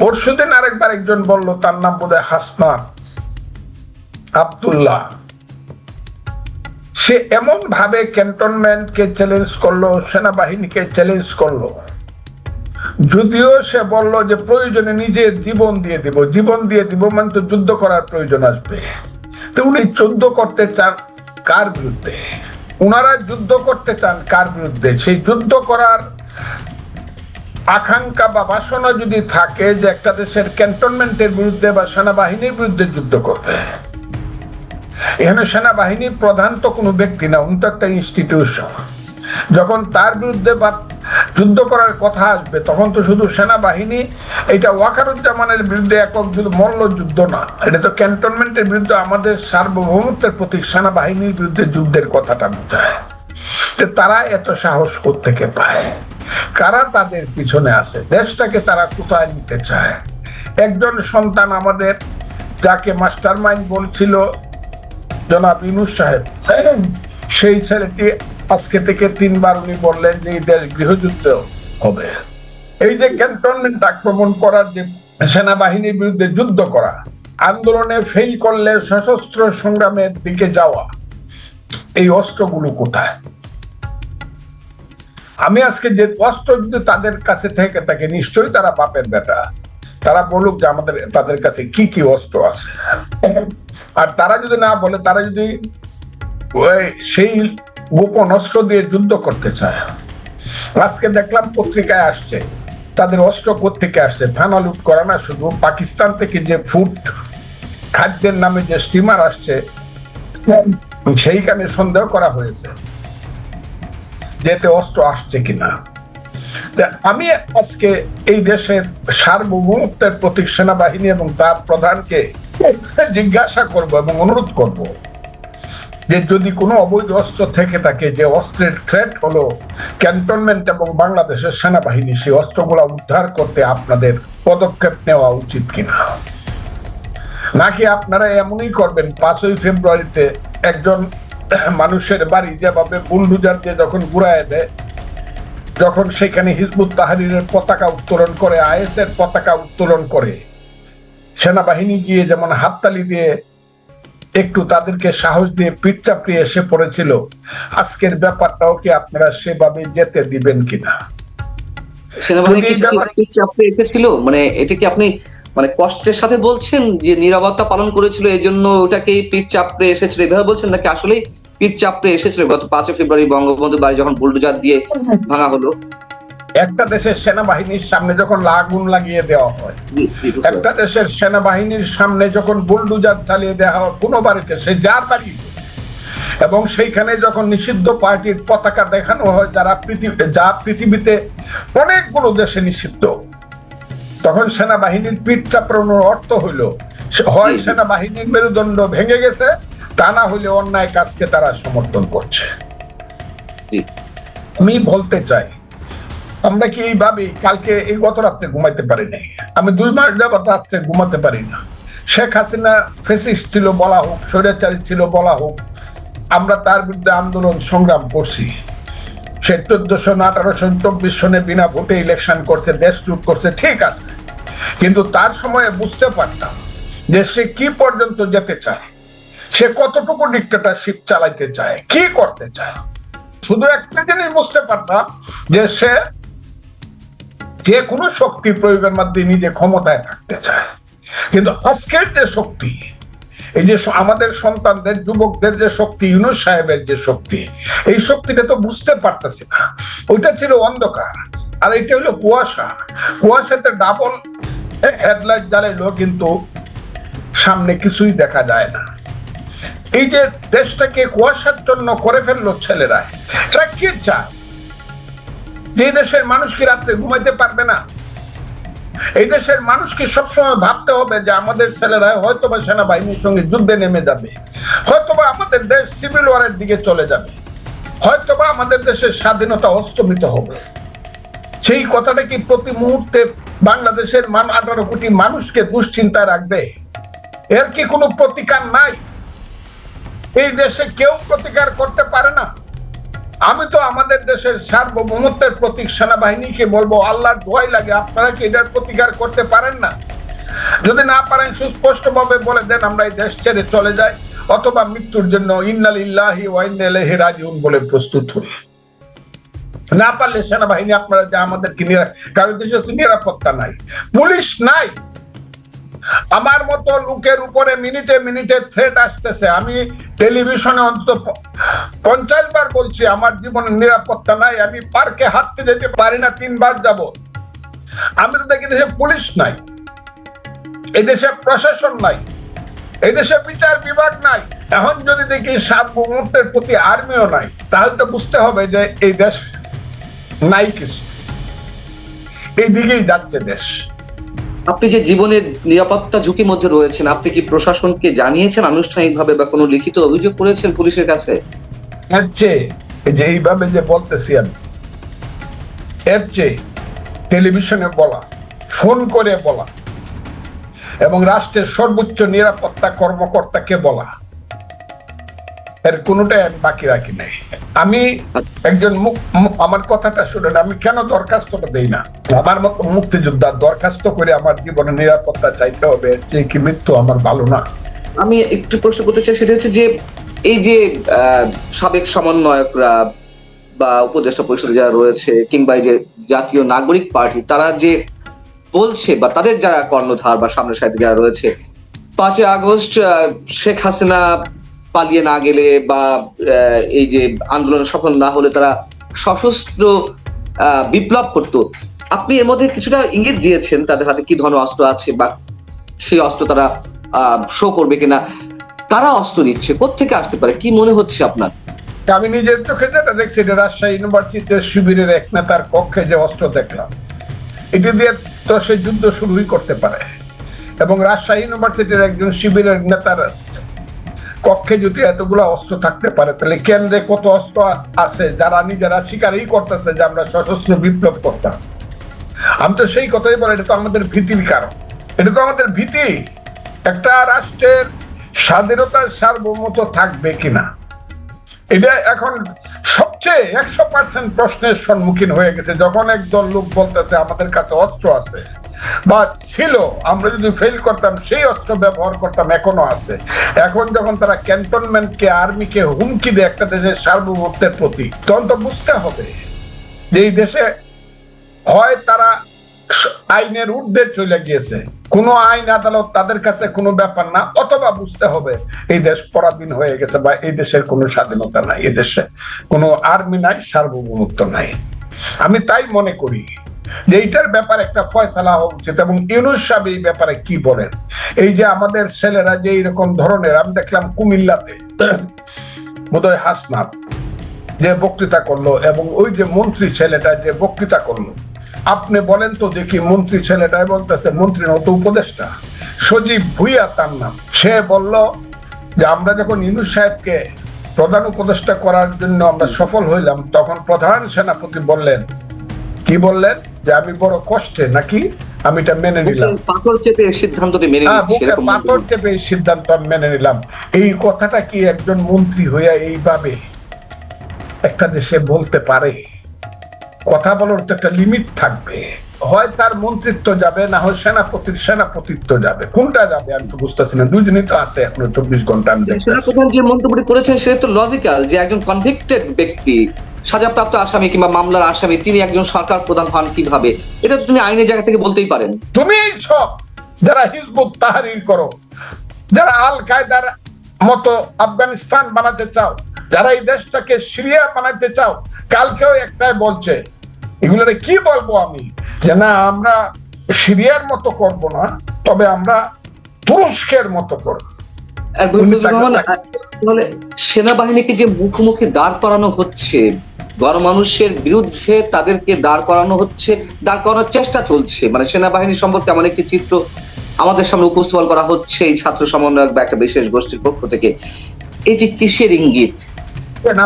পরশুদিন আরেকবার একজন বলল, তার নাম বোধহয় হাসনাত আব্দুল্লাহ। সে এমন ভাবে ক্যান্টনমেন্টকে চ্যালেঞ্জ করল, সেনাবাহিনীকে চ্যালেঞ্জ করল। যদিও সে বলল যে, প্রয়োজনে নিজের জীবন দিয়ে দিব, জীবন দিয়ে দিব মানে তো যুদ্ধ করার প্রয়োজন আসবে। তো উনি যুদ্ধ করতে চান কার বিরুদ্ধে? উনারা যুদ্ধ করতে চান কার বিরুদ্ধে? সেই যুদ্ধ করার আকাঙ্ক্ষা বা বাসনা যদি থাকে যে একটা দেশের ক্যান্টনমেন্টের বিরুদ্ধে বা সেনাবাহিনীর বিরুদ্ধে যুদ্ধ করবে। এখানে সেনাবাহিনীর প্রধান তো কোনো ব্যক্তি না, উনি তো একটা ইনস্টিটিউশন যখন তার বিরুদ্ধে বা যুদ্ধ করার কথা আসবে, তখন তো শুধু সেনাবাহিনী, এটা ওয়াকারুজ্জামানের বিরুদ্ধে একক যুদ্ধ, মল্ল যুদ্ধ না। এটা তো ক্যান্টনমেন্টের বিরুদ্ধে আমাদের সার্বভৌমত্বের প্রতি সেনাবাহিনীর বিরুদ্ধে যুদ্ধের কথাটা বোঝায়। তারা এত সাহস থেকে পায়? কারা তাদের পিছনে আছে? দেশটাকে তারা কোথায় নিতে চায়? একজন সন্তান আমাদের যাকে মাস্টার মাইন্ড বলছিল, জনাব ইনুস সাহেব, সেই ছেলেটি আজকে থেকে তিনবার উনি বললেন যে এই দেশ গৃহযুদ্ধ হবে। এই যে ক্যান্টনমেন্ট আক্রমণ করার যে সেনাবাহিনীর বিরুদ্ধে যুদ্ধ করা, আন্দোলনে ফেল করলে সশস্ত্র সংগ্রামের দিকে যাওয়া, এই অস্ত্রগুলো কোথায়? আমি আজকে যে অস্ত্র যদি তাদের কাছে থেকে থাকে, নিশ্চয়ই তারা বাপের বেটা। তারা বলুক যে আমাদের, তাদের কাছে কি কি অস্ত্র আছে। আর তারা যদি না বলে, তারা যদি সেই গোপন অস্ত্র দিয়ে যুদ্ধ করতে চায়। আজকে দেখলাম পত্রিকায় আসছে, তাদের অস্ত্র থেকে আসছে? থানা লুট করা না শুধু, পাকিস্তান থেকে যে ফুড খাদ্যের নামে যে স্টিমার আসছে, সেইখানে সন্দেহ করা হয়েছে। যেতে অস্ত্র আসছে কিনা। আমি আজকে এই দেশের সার্বভৌমত্বের প্রতীক সেনাবাহিনী এবং তার প্রধানকে জিজ্ঞাসা করব এবং অনুরোধ করব যে যদি কোনো অবৈধ অস্ত্র থেকে থাকে, যে অস্ত্রের থ্রেট হলো ক্যান্টনমেন্ট এবং বাংলাদেশের সেনাবাহিনী, সেই অস্ত্রগুলো উদ্ধার করতে আপনাদের পদক্ষেপ নেওয়া উচিত কিনা। নাকি আপনারা এমনই করবেন, পাঁচই ফেব্রুয়ারিতে একজন মানুষের বাড়ি যেভাবে বুলডুজার দিয়ে যখন ঘুরায় দেয় যখন সেখানে হিজবুত তাহারিরের পতাকা উত্তোলন করে আইএস এর পতাকা উত্তোলন করে সেনাবাহিনী গিয়ে যেমন হাততালি দিয়ে একটু তাদেরকে সাহস দিয়ে পিঠ চাপড়িয়ে এসে পড়েছিল আজকের ব্যাপারটাও কি আপনারা সেভাবে যেতে দিবেন কিনা? এসেছিল? মানে এটা কি আপনি মানে কষ্টের সাথে বলছেন যে নিরাপত্তা পালন করেছিল এই জন্য ওটাকে পিঠ চাপড়ে এসেছিল? এভাবে বলছেন নাকি আসলে পিঠ চাপড়ে এসেছিল। গত পাঁচই ফেব্রুয়ারি বঙ্গবন্ধু বাড়ি যখন বুলডোজার দিয়ে ভাঙা হলো। একটা দেশের সেনাবাহিনীর সামনে যখন আগুন লাগিয়ে দেওয়া হয় একটা দেশের সেনাবাহিনীর সামনে যখন বুলডুজার চালিয়ে দেওয়া হয় কোনো বাড়িতে সে যার বাড়ি। এবং সেইখানে যখন নিষিদ্ধ পার্টির পতাকা দেখানো হয় যারা পৃথিবী যা পৃথিবীতে অনেকগুলো দেশে নিষিদ্ধ তখন সেনাবাহিনীর পিঠ চাপড়ানোর অর্থ হইল হয় সেনাবাহিনীর মেরুদণ্ড ভেঙে গেছে তা না হইলে অন্যায় কাজকে তারা সমর্থন করছে। আমি বলতে চাই আমরা কি এইভাবে কালকে এই গত রাত্রে ঘুমাইতে পারি নাই আমি দুই মাস যাবত রাত্রে ঘুমাতে পারি না। শেখ হাসিনা ফেসিস ছিল বলা হোক স্বৈরাচারী ছিল বলা হোক আমরা তার বিরুদ্ধে আন্দোলন সংগ্রাম করছি। সে চোদ্দশো না আঠারোশো চব্বিশ সনে বিনা ভোটে ইলেকশন করছে দেশ লুট করছে ঠিক আছে। কিন্তু তার সময়ে বুঝতে পারতাম যে সে কি পর্যন্ত যেতে চায়। সে কতটুকু ডিক্টেটারশিপ চালাইতে চায়? কি করতে চায়? শুধু একটা জিনিস বুঝতে পারতাম, যে সে যে কোনো শক্তি প্রয়োগের মাধ্যমে নিজে ক্ষমতায় থাকতে চায়। কিন্তু আজকের যে শক্তি, এই যে আমাদের সন্তানদের, যুবকদের যে শক্তি, ইউনুস সাহেবের যে শক্তি, এই শক্তিটা তো বুঝতে পারতেছি না। ওইটা ছিল অন্ধকার। আর এটা হলো কুয়াশা। কুয়াশাতে ডাবল হেডলাইট জ্বালাইলো কিন্তু সামনে কিছুই দেখা যায় না। এই যে দেশটাকে কুয়াশার জন্য করে ফেলল ছেলেরা। কি চায়? যে দেশের মানুষ কি রাত্রে ঘুমাইতে পারবে না? এই দেশের মানুষকে সবসময় ভাবতে হবে যে আমাদের ছেলেরা হয়তোবা সেনাবাহিনীর সঙ্গে যুদ্ধে নেমে যাবে, হয়তোবা আমাদের দেশ সিভিল ওয়ারের দিকে চলে যাবে, হয়তোবা আমাদের দেশের স্বাধীনতা অস্তমিত হবে। সেই কথাটা কি প্রতি মুহূর্তে বাংলাদেশের মান আঠারো কোটি মানুষকে দুশ্চিন্তায় রাখবে? এর কি কোনো প্রতিকার নাই? এই দেশে কেউ প্রতিকার করতে পারে না। আমি তো আমাদের দেশের সার্বভৌমত্বের প্রতীক সেনাবাহিনীকে বলব, আল্লাহর ভয় লাগে, আপনারা কি এটার প্রতিকার করতে পারেন না? যদি না পারেন সুস্পষ্ট ভাবে বলে দেন, আমরা এই দেশ ছেড়ে চলে যাই, অথবা মৃত্যুর জন্য ইন্নালিল্লাহি ওয়া ইন্না রাজিউন বলে প্রস্তুত হই। না পারলে সেনাবাহিনী আপনারা যে আমাদেরকে নিরা- কারণ দেশে নিরাপত্তা নাই, পুলিশ নাই। আমার মতো লোকের উপরে মিনিটে মিনিটে থ্রেট আসতেছে। আমি টেলিভিশনে অন্তত পঞ্চাশ বার বলছি, আমার জীবনের নিরাপত্তা নাই, আমি পার্কে হাঁটতে যেতে পারি না, তিনবার যাব। আমি তো দেখি দেশে পুলিশ নাই, এই দেশে প্রশাসন নাই, এই দেশে বিচার বিভাগ নাই। এখন যদি দেখি সার্বভৌমত্বের প্রতি আর্মিও নাই, তাহলে তো বুঝতে হবে যে এই দেশ নাই কিছু। এই দিকেই যাচ্ছে দেশ। আপনি যে জীবনের নিরাপত্তা ঝুঁকির মধ্যে রয়েছেন, আপনি কি প্রশাসনকে জানিয়েছেন আনুষ্ঠানিকভাবে বা কোনো লিখিত অভিযোগ করেছেন পুলিশের কাছে? এর চেয়ে যে এইভাবে যে বলতেছি আমি, এর চেয়ে টেলিভিশনে বলা, ফোন করে বলা, এবং রাষ্ট্রের সর্বোচ্চ নিরাপত্তা কর্মকর্তাকে বলা এর কোনোটাই আমি বাকি রাখি নাই। আমি একজন মুক- মু- আমার কথাটা শুনেন, আমি কেন দরখাস্তটা দেই না? আমার মতো মুক্তিযোদ্ধার দরখাস্ত করে আমার জীবনে নিরাপত্তা চাইতে হবে চেয়ে কি মৃত্যু আমার ভালো না। আমি একটু প্রশ্ন করতে চাই, সেটা হচ্ছে যে এই যে সাবেক সমন্বয়করা বা উপদেষ্টা পরিষদে যারা রয়েছে, কিংবা এই যে জাতীয় নাগরিক পার্টি, তারা যে বলছে বা তাদের যারা কর্ণধার বা সামনের সাইডে যারা রয়েছে, পাঁচই আগস্ট শেখ হাসিনা পালিয়ে না গেলে বা এই যে আন্দোলন সফল না হলে তারা সশস্ত্র বিপ্লব করতো। আপনি এর মধ্যে কিছুটা ইঙ্গিত দিয়েছেন তাদের হাতে কি ধরনের অস্ত্র আছে বা সেই অস্ত্র তারা শো করবে কিনা। তারা অস্ত্র নিচ্ছে? কোথেকে আসতে পারে? কি মনে হচ্ছে আপনার? আমি নিজের চোখে যেটা দেখছি এটা রাজশাহী ইউনিভার্সিটিতে শিবিরের এক নেতার কক্ষে যে অস্ত্র দেখলাম, এটি দিয়ে তো সে যুদ্ধ শুরুই করতে পারে। এবং রাজশাহী ইউনিভার্সিটির একজন শিবিরের নেতার কক্ষে যদি এতগুলো অস্ত্র থাকতে পারে, তাহলে কেন্দ্রে কত অস্ত্র আছে, যারা নিজেরা স্বীকারই করতেছে যে আমরা সশস্ত্র বিপ্লব করতাম? আমি তো সেই কথাই বলে, এটা তো আমাদের ভীতির কারণ। এটা তো আমাদের ভীতি। একটা রাষ্ট্রের স্বাধীনতার সার্বভৌমত্ব থাকবে কিনা? এটা এখন সবচেয়ে একশো পার্সেন্ট প্রশ্নের সম্মুখীন হয়ে গেছে। যখন একদল লোক বলতেছে, আমাদের কাছে অস্ত্র আছে বা ছিল, আমরা যদি ফেল করতাম, সেই অস্ত্র ব্যবহার করতাম, এখনও আছে। এখন যখন তারা ক্যান্টনমেন্টকে আর্মিকে হুমকি দেয়, একটা দেশের সার্বভৌমত্বের প্রতি, তখন তো বুঝতে হবে যে এই দেশে হয় তারা আইনের ঊর্ধ্বে চলে গিয়েছে। কোনো আইন আদালত তাদের কাছে কোনো ব্যাপার না, অথবা বুঝতে হবে এই দেশ পরাধীন হয়ে গেছে বা এই দেশের কোনো স্বাধীনতা নাই, এই দেশে কোনো আর্মি নাই, সার্বভৌমত্ব নাই। আমি তাই মনে করি যে এইটার ব্যাপারে একটা ফয়সালা হওয়া উচিত এবং ইউনুস সাহেব এই ব্যাপারে কি বলেন? এই যে আমাদের ছেলেরা যে এইরকম ধরনের, আমি দেখলাম কুমিল্লাতে বোধহয় হাসনাথ যে বক্তৃতা করল এবং ওই যে মন্ত্রী ছেলেটা যে বক্তৃতা করল। আপনি বলেন তো দেখি মন্ত্রী ছেলেটাই বলতেছে মন্ত্রী নত উপদেষ্টা। সজীব ভুইয়া তার নাম। সে বলল যে আমরা যখন ইনুস সাহেবকে প্রধান উপদেষ্টা করার জন্য আমরা সফল হইলাম তখন প্রধান সেনাপতি বললেন কি বললেন? যে আমি বড় কষ্টে নাকি আমি এটা মেনে নিলাম। পাথর চেপে মেনে হ্যাঁ, পাথর চেপে এই সিদ্ধান্ত আমি মেনে নিলাম। এই কথাটা কি একজন মন্ত্রী হইয়া এইভাবে একটা দেশে বলতে পারে? কথা বলার তো একটা লিমিট থাকবে। হয় তার মন্ত্রিত্ব যাবে না হয় সেনাপতির সেনাপতিত্ব যাবে। কোনটা যাবে আমি তো বুঝতেছি না। দুজনই তো আছে এখনও চব্বিশ ঘণ্টা আমি সেনাপ্রধান যে মন্তব্যটি করেছেন সেটা তো লজিক্যাল যে একজন কনভিক্টেড ব্যক্তি সাজাপ্রাপ্ত আসামি কিংবা মামলার আসামি তিনি একজন সরকার প্রধান হন কীভাবে? এটা তো তিনি আইনের জায়গা থেকে বলতেই পারেন। তুমি সব যারা হিজবুত তাহারির করো যারা আল কায়দার মতো আফগানিস্তান বানাতে চাও যারা এই দেশটাকে সিরিয়া বানাতে চাও কালকেও একটাই বলছে এগুলোরে কি বলব আমি? যে না আমরা সিরিয়ার মতো করব না তবে আমরা তুরস্কের মতো করব। তাহলে সেনাবাহিনীকে যে মুখোমুখি দাঁড় করানো হচ্ছে গণমানুষের বিরুদ্ধে তাদেরকে দাঁড় করানো হচ্ছে দাঁড় করানোর চেষ্টা চলছে। মানে সেনাবাহিনী সম্পর্কে এমন একটি চিত্র আমাদের সামনে উপস্থাপন করা হচ্ছে এই ছাত্র সমন্বয়ক বা একটা বিশেষ গোষ্ঠীর পক্ষ থেকে। এটি কিসের ইঙ্গিত?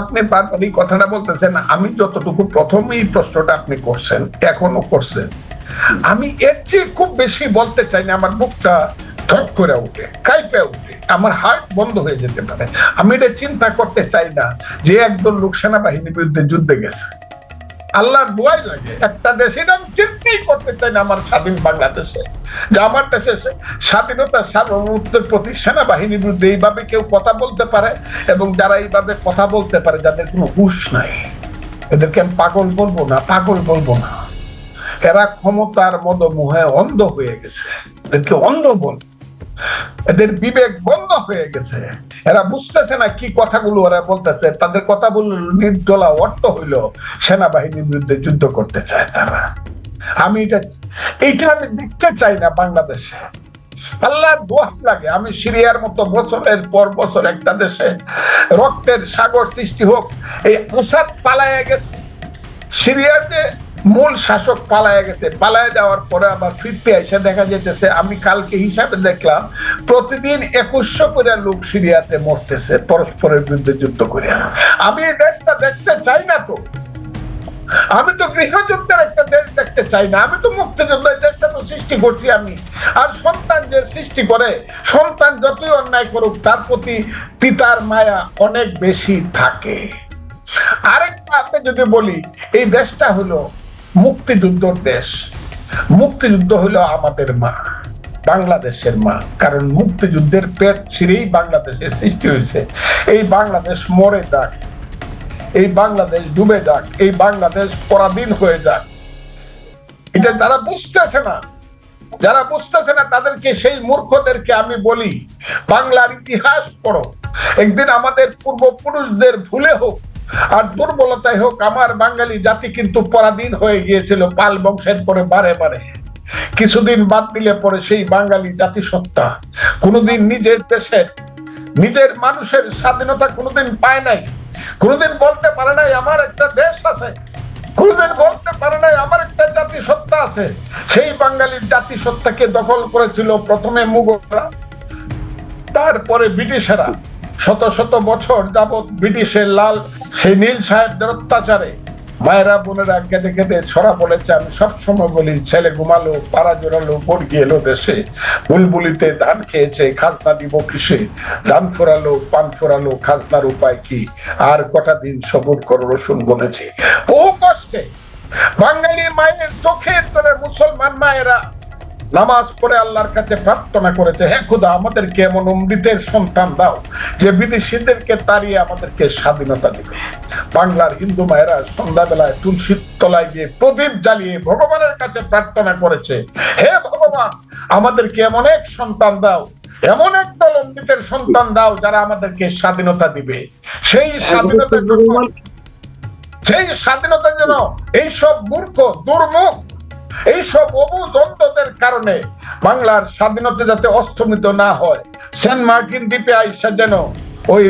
আপনি বারবার এই কথাটা বলতেছেন, আমি যতটুকু প্রথম এই প্রশ্নটা আপনি করছেন, এখনও করছেন, আমি এর চেয়ে খুব বেশি বলতে চাই না, আমার বুকটা ধপ করে উঠে, কাইপে উঠে, আমার হার্ট বন্ধ হয়ে যেতে পারে। আমি এটা চিন্তা করতে চাই না যে একদল লোক সেনাবাহিনীর বিরুদ্ধে যুদ্ধে গেছে। আল্লাহর দোয়াই লাগে। একটা দেশ এটা আমি চিন্তাই করতে চাই না আমার স্বাধীন বাংলাদেশে। যে আমার দেশে স্বাধীনতা, সার্বভৌমত্বের প্রতি সেনাবাহিনীর বিরুদ্ধে এইভাবে কেউ কথা বলতে পারে এবং যারা এইভাবে কথা বলতে পারে, যাদের কোনো হুশ নাই, এদেরকে আমি পাগল বলব না, পাগল বলব না। এরা ক্ষমতার মদমোহে অন্ধ হয়ে গেছে। এদেরকে অন্ধ বল এদের বিবেক বন্ধ হয়ে গেছে। এরা বুঝতেছে না কি কথাগুলো ওরা বলতেছে। তাদের কথা বলল নির্জলা অর্থ হইল। সেনাবাহিনীর বিরুদ্ধে যুদ্ধ করতে চায় তারা। আমি এটা, এইটা আমি দেখতে চাই না বাংলাদেশে। আল্লাহ দোয়া লাগে। আমি সিরিয়ার মতো বছরের পর বছর একটা দেশে রক্তের সাগর সৃষ্টি হোক। এই আসাদ পালায়া গেছে। সিরিয়ার যে মূল শাসক পালায়া গেছে। পালায় যাওয়ার পরে আবার ফিরতে এসে দেখা যেতেছে আমি কালকে হিসাবে দেখলাম, প্রতিদিন একুশশো করে লোক সিরিয়াতে মরতেছে, পরস্পরের বিরুদ্ধে যুদ্ধ করে আমি এই দেশটা দেখতে চাই না তো। আমি তো গৃহযুদ্ধের একটা দেশ দেখতে চাই না। আমি তো মুক্তিযুদ্ধ দেশটা তো সৃষ্টি করছি আমি। আর সন্তান যে সৃষ্টি করে, সন্তান যতই অন্যায় করুক, তার প্রতি পিতার মায়া অনেক বেশি থাকে। আরেকটা আপনি যদি বলি, এই দেশটা হলো মুক্তিযুদ্ধর দেশ। মুক্তিযুদ্ধ হলো আমাদের মা, বাংলাদেশের মা। কারণ মুক্তিযুদ্ধের পেট ছিঁড়েই বাংলাদেশের সৃষ্টি হয়েছে। এই বাংলাদেশ মরে যাক, এই বাংলাদেশ ডুবে যাক, এই বাংলাদেশ পরাধীন হয়ে যাক। এটা যারা বুঝতেছে না, যারা বুঝতেছে না, তাদেরকে সেই মূর্খদেরকে আমি বলি, বাংলার ইতিহাস পড়ো। একদিন আমাদের পূর্বপুরুষদের ভুলে হোক আর দুর্বলতায় হোক, আমার বাঙালি জাতি কিন্তু পরাধীন হয়ে গিয়েছিল, পাল বংশের পরে বারে বারে। কিছুদিন বাদ দিলে পরে সেই বাঙালি জাতিসত্তা কোনোদিন নিজের দেশের, নিজের মানুষের স্বাধীনতা কোনোদিন পায় নাই। কোনোদিন বলতে পারে নাই, আমার একটা দেশ আছে। কোনোদিন বলতে পারে নাই, আমার একটা জাতিসত্তা আছে। সেই বাঙালির জাতিসত্তাকে দখল করেছিল প্রথমে মুঘলরা, তারপরে ব্রিটিশেরা। শত শত বছর যাবৎ ব্রিটিশের লাল সেই নীল সাহেবদের অত্যাচারে মায়েরা বোনেরা কেঁদে কেঁদে ছড়া বলেছে আমি সবসময় বলি, ছেলে ঘুমালো, পাড়া জোরালো পড়ি এলো দেশে। বুলবুলিতে ধান খেয়েছে, খাজনা দিব কিসে? ধান ফোরালো, পান ফোরালো, খাজনার উপায় কি? আর কটা দিন সবুর করো রসুন বলেছি। বহু কষ্টে বাঙালি মায়ের চোখের ধরে মুসলমান মায়েরা নামাজ পড়ে আল্লাহর কাছে প্রার্থনা করেছে হে খুদা আমাদেরকে এমন অমৃতের সন্তান দাও যে বিদেশিদেরকে তাড়িয়ে আমাদেরকে স্বাধীনতা দিবে। বাংলার হিন্দু মায়েরা সন্ধ্যাবেলায় তুলসীর তলায় গিয়ে প্রদীপ জ্বালিয়ে ভগবানের কাছে প্রার্থনা করেছে হে ভগবান আমাদেরকে এমন এক সন্তান দাও এমন এক দল অমৃতের সন্তান দাও যারা আমাদেরকে স্বাধীনতা দিবে। সেই স্বাধীনতা সেই স্বাধীনতা যেন এইসব মূর্খ দুর্মুখ এইসব অবুদন্তদের কারণে বাংলার স্বাধীনতা যাতে অস্তমিত না হয়। সেন্ট মার্টিন দ্বীপে আইসা যেন ওই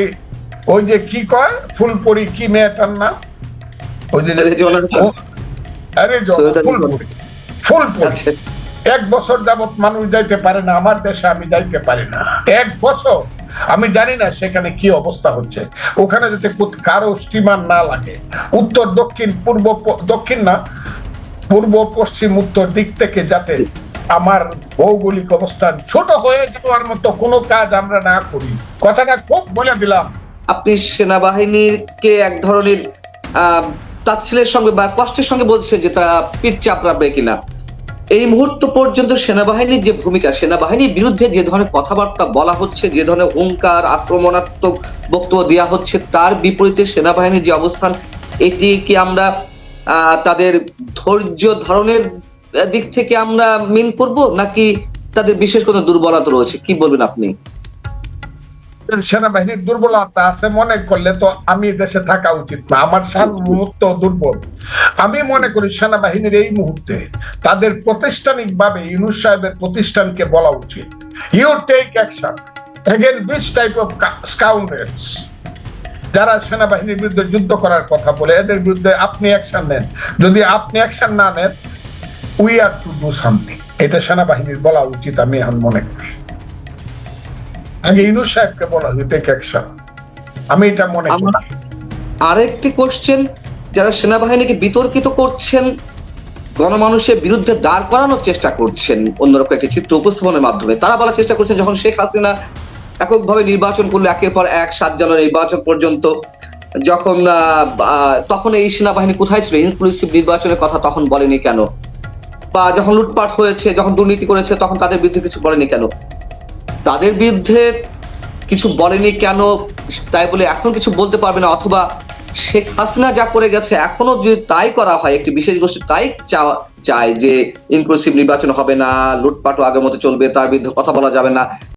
ওই যে কি কয়? ফুলপরি কি মেয়েটার নাম? ওই যে আরে ফুলপরি। ফুলপরি। আচ্ছা। এক বছর যাবত মানুষ যাইতে পারে না আমার দেশে আমি যাইতে পারি না। এক বছর? আমি জানি না সেখানে কি অবস্থা হচ্ছে। ওখানে যাতে কারও স্টিমার না লাগে। উত্তর দক্ষিণ পূর্ব দক্ষিণ না পূর্ব, পশ্চিম, উত্তর দিক থেকে যাতে আমার ভৌগোলিক অবস্থান ছোট হয়ে যাওয়ার মতো কোনো কাজ আমরা না করি। কথাটা খুব বলে দিলাম। আপনি সেনাবাহিনীকে এক ধরনের তাচ্ছিলের সঙ্গে বা কষ্টের সঙ্গে বলছেন যে তারা পিঠ চাপড়াবে কিনা। এই মুহূর্ত পর্যন্ত সেনাবাহিনীর যে ভূমিকা, সেনাবাহিনীর বিরুদ্ধে যে ধরনের কথাবার্তা বলা হচ্ছে, যে ধরনের হুঙ্কার, আক্রমণাত্মক বক্তব্য দেওয়া হচ্ছে, তার বিপরীতে সেনাবাহিনীর যে অবস্থান, এটি কি আমরা তাদের ধৈর্য ধারণের দিক থেকে আমরা মিন করব, নাকি তাদের বিশেষ কোনো দুর্বলতা রয়েছে? কি বলবেন আপনি? সেনাবাহিনীর দুর্বলতা আছে, মনে করলে তো আমি দেশে থাকা উচিত না। আমার সার্বভৌমত্ব দুর্বল। আমি মনে করি সেনাবাহিনীর এই মুহূর্তে তাদের প্রাতিষ্ঠানিক ভাবে ইউনুস সাহেবের প্রতিষ্ঠানকে বলা উচিত। You take action again this type of scoundrels যারা সেনাবাহিনীর বিরুদ্ধে যুদ্ধ করার কথা বলে, এদের বিরুদ্ধে আপনি অ্যাকশন নেন। যদি আপনি অ্যাকশন না নেন we are to do something এটা সেনাবাহিনীর বলা উচিত, আমি এখন মনে করি। আগে ইউনুস সাহেবকে বলা টেক অ্যাকশন আমি এটা মনে করি। আরেকটি কোশ্চেন যারা সেনাবাহিনীকে বিতর্কিত করছেন, গণমানুষের বিরুদ্ধে দাঁড় করানোর চেষ্টা করছেন, অন্যরকম একটি চিত্র উপস্থাপনের মাধ্যমে, তারা বলার চেষ্টা করছেন যখন শেখ হাসিনা এককভাবে নির্বাচন করল একের পর এক সাত জানুয়ারি নির্বাচন পর্যন্ত। যখন তখন এই সেনাবাহিনী কোথায় ছিল? ইনক্লুসিভ নির্বাচনের কথা তখন বলেনি কেন? বা যখন লুটপাট হয়েছে, যখন দুর্নীতি করেছে, তখন তাদের বিরুদ্ধে কিছু বলেনি কেন? তাদের বিরুদ্ধে কিছু বলেনি কেন? তাই বলে এখন কিছু বলতে পারবে না, অথবা শেখ হাসিনা যা করে গেছে, এখনও যদি তাই করা হয়, একটি বিশেষ গোষ্ঠী তাই চায় যে ইনক্লুসিভ নির্বাচন হবে না, লুটপাটও আগের মতো চলবে, তার বিরুদ্ধে কথা বলা যাবে না।